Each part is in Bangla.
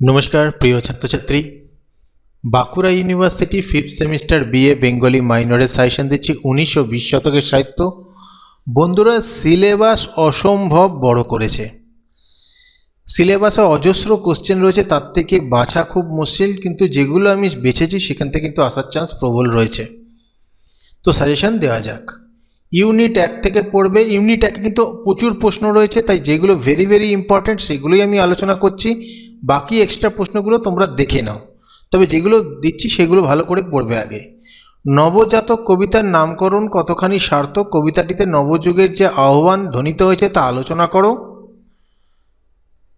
নমস্কার, প্রিয় ছাত্রছাত্রী। Bankura university fifth semester BA Bengali মাইনরের suggestion দিচ্ছি উনিশশো বিশ শতকের সাহিত্য। বন্ধুরা, সিলেবাস অসম্ভব বড় করেছে। সিলেবাসে অজস্র কোশ্চেন রয়েছে, তার থেকে বাছা খুব মুশকিল, কিন্তু যেগুলো আমি বেছেছি সেখান থেকে কিন্তু আসার চান্স প্রবল রয়েছে। তো সাজেশন দেওয়া যাক। ইউনিট এক থেকে পড়বে। ইউনিট একে কিন্তু প্রচুর প্রশ্ন রয়েছে, তাই যেগুলো ভেরি ভেরি ইম্পর্ট্যান্ট সেগুলোই আমি আলোচনা করছি। বাকি এক্সট্রা প্রশ্নগুলো তোমরা দেখে নাও। তবে যেগুলো দিচ্ছি সেগুলো ভালো করে পড়বে আগে। নবজাতক কবিতার নামকরণ কতখানি সার্থক? কবিতাটিতে নবযুগের যে আহ্বান ধ্বনিত হয়েছে তা আলোচনা করো।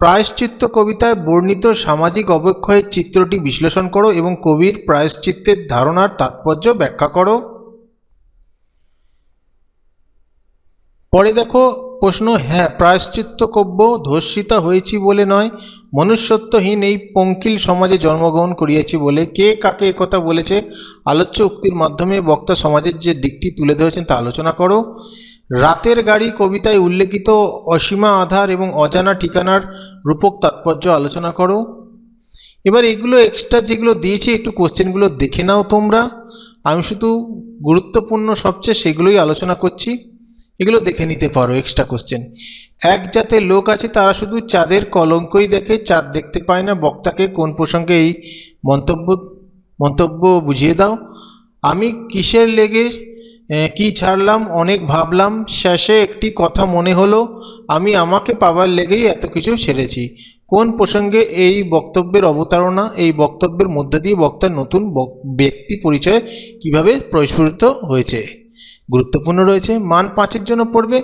প্রায়শ্চিত্ত কবিতায় বর্ণিত সামাজিক অবক্ষয়ের চিত্রটি বিশ্লেষণ করো এবং কবির প্রায়শ্চিত্তের ধারণার তাৎপর্য ব্যাখ্যা করো। পরে দেখো প্রশ্ন হ্যাঁ প্রায়শ্চিত্ত কব্য ধর্ষিতা হয়েছি বলে নয়, মনুষ্যত্বহীন এই পঙ্কিল সমাজে জন্মগ্রহণ করিয়াছি বলে। কে কাকে একথা বলেছে? আলোচ্য উক্তির মাধ্যমে বক্তা সমাজের যে দিকটি তুলে ধরেছেন তা আলোচনা করো। রাতের গাড়ি কবিতায় উল্লেখিত অসীমা আধার এবং অজানা ঠিকানার রূপক তাৎপর্য আলোচনা করো। এবার এগুলো এক্সট্রা যেগুলো দিয়েছি, একটু কোশ্চেনগুলো দেখে নাও তোমরা। আমি শুধু গুরুত্বপূর্ণ সবচেয়ে সেগুলোই আলোচনা করছি। এগুলো দেখে নিতে পারো এক্সট্রা কোশ্চেন এক জাতের লোক আছে, তারা শুধু চাঁদের কলঙ্কই দেখে, চাঁদ দেখতে পায় না। বক্তাকে কোন প্রসঙ্গে এই মন্তব্য মন্তব্য বুঝিয়ে দাও। আমি কিসের লেগে কি ছাড়লাম, অনেক ভাবলাম, শেষে একটি কথা মনে হলো, আমি আমাকে পাবার লেগেই এত কিছু ছেড়েছি কোন প্রসঙ্গে এই বক্তব্যের অবতারণা, এই বক্তব্যের মধ্য দিয়ে বক্তার নতুন ব্যক্তি পরিচয় কীভাবে প্রস্ফুটিত হয়েছে? গুরুত্বপূর্ণ রয়েছে। মান পাঁচের জন্য পড়বে।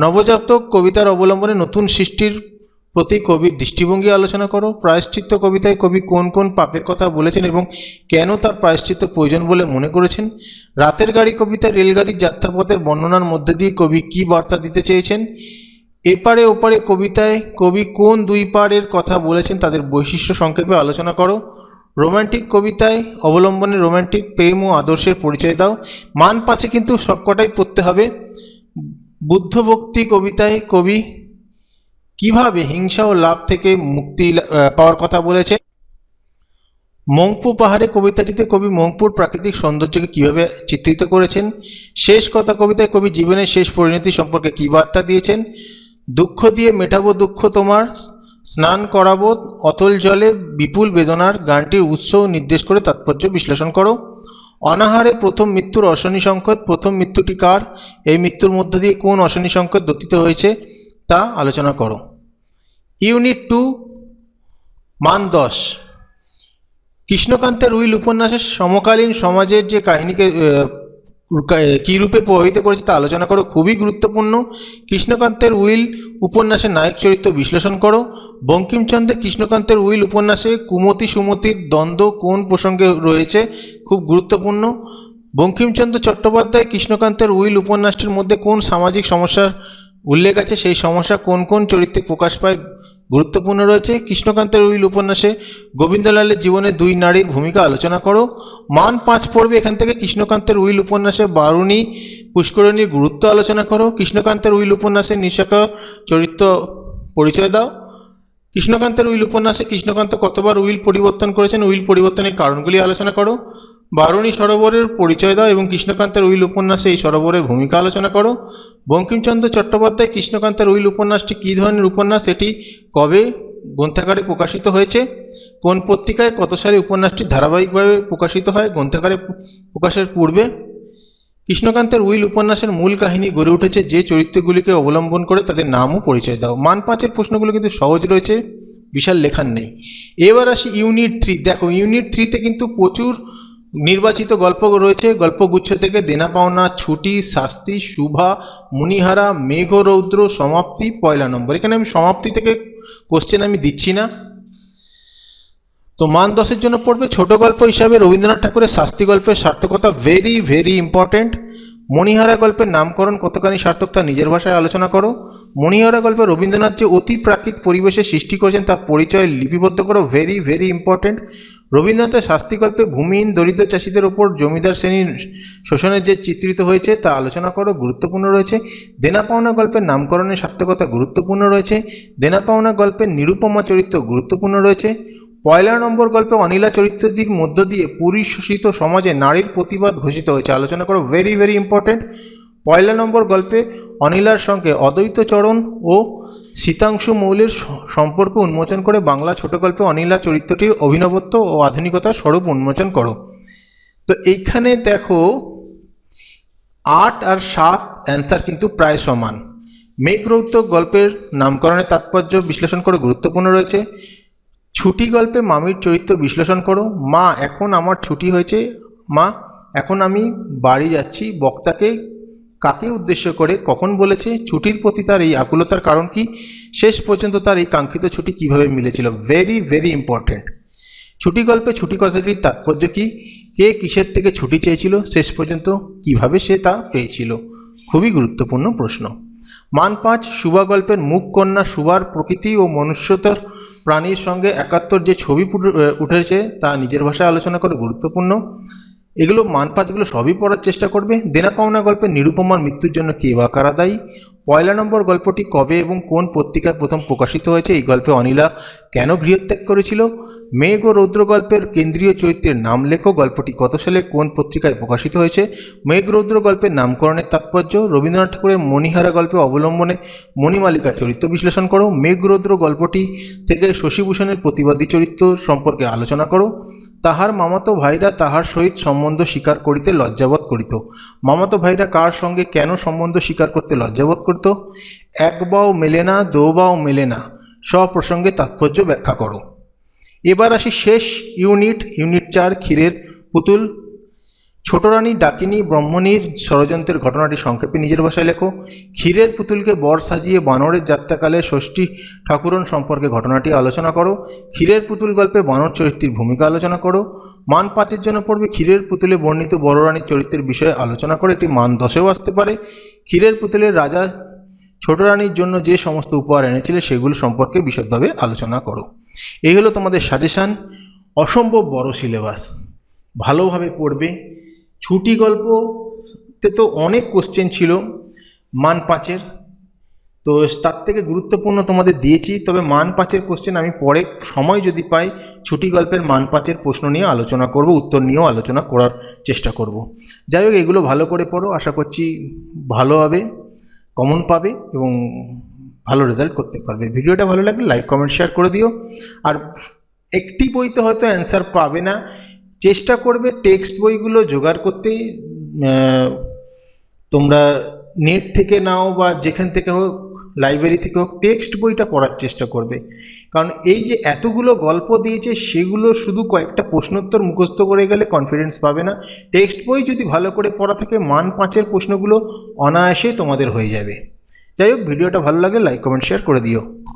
নবজাতক কবিতার অবলম্বনে নতুন সৃষ্টির প্রতি কবির দৃষ্টিভঙ্গি আলোচনা করো। প্রায়শ্চিত্ত কবিতায় কবি কোন কোন পাপের কথা বলেছেন এবং কেন তার প্রায়শ্চিত্ত প্রয়োজন বলে মনে করেছেন? রাতের গাড়ি কবিতায় রেলগাড়ির যাত্রাপথের বর্ণনার মধ্যে দিয়ে কবি কী বার্তা দিতে চেয়েছেন? এপারে ওপারে কবিতায় কবি কোন দুই পাড়ের কথা বলেছেন তাদের বৈশিষ্ট্য সংক্ষেপে আলোচনা করো। রোমান্টিক কবিতায় অবলম্বনে রোমান্টিক প্রেম ও আদর্শের পরিচয় দাও। মান পাঁচে কিন্তু সবকটাই পড়তে হবে। বুদ্ধভক্তি কবিতায় কবি কীভাবে হিংসা ও লাভ থেকে মুক্তি পাওয়ার কথা বলেছে? মংপু পাহাড়ে কবিতাটিতে কবি মংপুর প্রাকৃতিক সৌন্দর্যকে কীভাবে চিত্রিত করেছেন? শেষ কথা কবিতায় কবি জীবনের শেষ পরিণতি সম্পর্কে কী বার্তা দিয়েছেন? দুঃখ দিয়ে মেটাবো দুঃখ তোমার স্নান করাবো, অতল জলে বিপুল বেদনার গানটির উৎস নির্দেশ করে তাৎপর্য বিশ্লেষণ করো। অনাহারে প্রথম মৃত্যুর অশনি সংকট প্রথম মৃত্যুটি কার? এই মৃত্যুর মধ্য দিয়ে কোন অশনি সংকট দত্তিত হয়েছে? তা আলোচনা করো। ইউনিট টু, মান দশ। কৃষ্ণকান্তের উইল উপন্যাসের সমকালীন সমাজের যে কাহিনীকে কা- রূপে প্রভাবিত করেছে তা আলোচনা করো। খুবই গুরুত্বপূর্ণ। কৃষ্ণকান্তের উইল উপন্যাসের নায়ক চরিত্র বিশ্লেষণ করো। বঙ্কিমচন্দ্রের কৃষ্ণকান্তের উইল উপন্যাসে কুমতি সুমতির দ্বন্দ্ব কোন প্রসঙ্গে রয়েছে খুব গুরুত্বপূর্ণ। বঙ্কিমচন্দ্র চট্টোপাধ্যায় কৃষ্ণকান্তের উইল উপন্যাসটির মধ্যে কোন সামাজিক সমস্যার উল্লেখ আছে? সেই সমস্যা কোন কোন চরিত্রে প্রকাশ পায়? গুরুত্বপূর্ণ রয়েছে কৃষ্ণকান্তের উইল উপন্যাসে। গোবিন্দলালের জীবনে দুই নারীর ভূমিকা আলোচনা করো। মান পাঁচ পড়বে এখান থেকে কৃষ্ণকান্তের উইল উপন্যাসে বারুণী পুষ্করণীর গুরুত্ব আলোচনা করো। কৃষ্ণকান্তের উইল উপন্যাসে নিশাকা চরিত্র পরিচয় দাও। কৃষ্ণকান্তের উইল উপন্যাসে কৃষ্ণকান্ত কতবার উইল পরিবর্তন করেছেন? উইল পরিবর্তনের কারণগুলি আলোচনা করো। বারুণী সরোবরের পরিচয় দাও এবং কৃষ্ণকান্তের উইল উপন্যাসে এই সরোবরের ভূমিকা আলোচনা করো। বঙ্কিমচন্দ্র চট্টোপাধ্যায় কৃষ্ণকান্তের উইল উপন্যাসটি কী ধরনের উপন্যাস? এটি কবে গ্রন্থাগারে প্রকাশিত হয়েছে? কোন পত্রিকায় কত সালে উপন্যাসটি ধারাবাহিকভাবে প্রকাশিত হয়? গ্রন্থাগারে প্রকাশের পূর্বে কৃষ্ণকান্তের উইল উপন্যাসের মূল কাহিনী গড়ে উঠেছে যে চরিত্রগুলিকে অবলম্বন করে তাদের নামও পরিচয় দাও। মান পাঁচের প্রশ্নগুলো কিন্তু সহজ রয়েছে, বিশাল লেখার নেই। এবার আসি ইউনিট থ্রি। দেখো, ইউনিট থ্রিতে কিন্তু প্রচুর নির্বাচিত গল্প রয়েছে। গল্পগুচ্ছ থেকে দেনা পাওনা, ছুটি, শাস্তি, শুভা, মুনিহারা মেঘ রৌদ্র সমাপ্তি, পয়লা নম্বর। এখানে আমি সমাপ্তি থেকে কোশ্চেন আমি দিচ্ছি না। তো মান দশের জন্য পড়বে ছোট গল্প হিসাবে রবীন্দ্রনাথ ঠাকুরের শাস্তি গল্পের সার্থকতা ভেরি ভেরি ইম্পর্ট্যান্ট মণিহারা গল্পের নামকরণ কতখানি সার্থক তা নিজের ভাষায় আলোচনা করো। মণিহারা গল্পে রবীন্দ্রনাথ যে অতি প্রাকৃত পরিবেশে সৃষ্টি করেছেন তার পরিচয় লিপিবদ্ধ করো। ভেরি ভেরি ইম্পর্ট্যান্ট রবীন্দ্রনাথের শাস্তি গল্পে ভূমিহীন দরিদ্র চাষিদের ওপর জমিদার শ্রেণির শোষণের যে চিত্রিত হয়েছে তা আলোচনা করো গুরুত্বপূর্ণ রয়েছে। দেনা পাওনা গল্পের নামকরণের সার্থকতা গুরুত্বপূর্ণ রয়েছে। দেনা পাওনা গল্পের নিরুপমা চরিত্র গুরুত্বপূর্ণ রয়েছে। পয়লা নম্বর গল্পে অনিলা চরিত্রটির মধ্য দিয়ে পুরুষ শোষিত সমাজে নারীর প্রতিবাদ ঘোষিত হয়েছে। আলোচনা করো ভেরি ভেরি ইম্পর্টেন্ট পয়লা নম্বর গল্পে অনিলার সঙ্গে অদ্বৈতচরণ ও শীতাংশু মৌলের সম্পর্ক উন্মোচন করে বাংলা ছোট গল্পে অনিলা চরিত্রটির অভিনবত্ব ও আধুনিকতার স্বরূপ উন্মোচন করো। তো এইখানে দেখো, আট আর সাত অ্যান্সার কিন্তু প্রায় সমান। মেঘরৌদ্র গল্পের নামকরণের তাৎপর্য বিশ্লেষণ করে গুরুত্বপূর্ণ রয়েছে। ছুটি গল্পে মামির চরিত্র বিশ্লেষণ করো। মা, এখন আমার ছুটি হয়েছে। মা, এখন আমি বাড়ি যাচ্ছি। বক্তাকে কাকে উদ্দেশ্য করে, কখন বলেছে, ছুটির প্রতি তার এই আকুলতার কারণ কি, শেষ পর্যন্ত তার এই কাঙ্ক্ষিত ছুটি কীভাবে মিলেছিল? ভেরি ভেরি ইম্পর্ট্যান্ট ছুটি গল্পে, ছুটি কথাটির তাৎপর্য কি? কে কিসের থেকে ছুটি চেয়েছিল? শেষ পর্যন্ত কীভাবে সে তা পেয়েছিল? খুবই গুরুত্বপূর্ণ প্রশ্ন। মান পাঁচ সুবা গল্পের মুখ কন্যা সুবার প্রকৃতি ও মনুষ্যতার প্রাণীর সঙ্গে একাত্তর যে ছবি উঠেছে তা নিজের ভাষায় আলোচনা করে গুরুত্বপূর্ণ। এগুলো মান পাঁচগুলো সবই পড়ার চেষ্টা করবে। দেনা পাওনা গল্পে নিরুপমার মৃত্যুর জন্য কে বা কারা দায়ী? পয়লা নম্বর গল্পটি কবে এবং কোন পত্রিকায় প্রথম প্রকাশিত হয়েছে? এই গল্পে অনিলা কেন গৃহত্যাগ করেছিল? মেঘ ও রৌদ্র গল্পের কেন্দ্রীয় চরিত্রের নাম লেখো। গল্পটি কত সালে কোন পত্রিকায় প্রকাশিত হয়েছে? মেঘ রৌদ্র গল্পের নামকরণের তাৎপর্য? রবীন্দ্রনাথ ঠাকুরের মণিহারা গল্পে অবলম্বনে মণিমালিকা চরিত্র বিশ্লেষণ করো। মেঘ রৌদ্র গল্পটি থেকে শশীভূষণের প্রতিবাদী চরিত্র সম্পর্কে আলোচনা করো। তাহার মামাতো ভাইরা তাহার সহিত সম্বন্ধ স্বীকার করিতে লজ্জাবোধ করিত। মামাতো ভাইরা কার সঙ্গে কেন সম্বন্ধ স্বীকার করতে লজ্জাবোধ করত? এক বাও মেলে না দো বাও মেলে না। স্বপ্রসঙ্গে তাৎপর্য ব্যাখ্যা করো। এবার আসি শেষ ইউনিট ইউনিট চার, ক্ষীরের পুতুল। ছোট রানী ডাকিনী ব্রহ্মণীর ষড়যন্ত্রের ঘটনাটি সংক্ষেপে নিজের ভাষায় লেখো। ক্ষীরের পুতুলকে বর সাজিয়ে বানরের যাত্রাকালে ষষ্ঠী ঠাকুরন সম্পর্কে ঘটনাটি আলোচনা করো। ক্ষীরের পুতুল গল্পে বানর চরিত্রের ভূমিকা আলোচনা করো। মান পাঁচের জন্য পড়বে ক্ষীরের পুতুলে বর্ণিত বড় রানীর চরিত্রের বিষয়ে আলোচনা করে এটি মান দশেও আসতে পারে। ক্ষীরের পুতুলের রাজা ছোট রানীর জন্য যে সমস্ত উপহার এনেছিলে সেগুলো সম্পর্কে বিশদভাবে আলোচনা করো। এই হলো তোমাদের সাজেশান অসম্ভব বড় সিলেবাস ভালোভাবে পড়বে। ছুটি গল্পতে তো অনেক কোশ্চেন ছিল, মান পাঁচের। তো তার থেকে গুরুত্বপূর্ণ তোমাদের দিয়েছি, তবে মান পাঁচের কোশ্চেন আমি পরে সময় যদি পাই, ছুটি গল্পের মান পাঁচের প্রশ্ন নিয়ে আলোচনা করব, উত্তর নিয়েও আলোচনা করার চেষ্টা করব। যাই হোক, এগুলো ভালো করে পড়ো, আশা করছি ভালো হবে। কমন পাবে এবং ভালো রেজাল্ট করতে পারবে। ভিডিওটা ভালো লাগলে লাইক কমেন্ট শেয়ার করে দিও। আর একটি বইতে হয়তো অ্যান্সার পাবে না। চেষ্টা করবে টেক্সট বইগুলো জোগাড় করতে। তোমরা নেট থেকে নাও বা যেখান থেকে হোক লাইব্রেরি থেকে হোক টেক্সট বইটা পড়ার চেষ্টা করবে। কারণ এই যে এতগুলো গল্প দিয়েছে, সেগুলো শুধু কয়েকটা প্রশ্নোত্তর মুখস্থ করে গেলে কনফিডেন্স পাবে না। টেক্সট বই যদি ভালো করে পড়া থাকে, মান পাঁচের প্রশ্নগুলো অনায়াসেই তোমাদের হয়ে যাবে। যাই হোক, ভিডিওটা ভালো লাগে লাইক কমেন্ট শেয়ার করে দিও।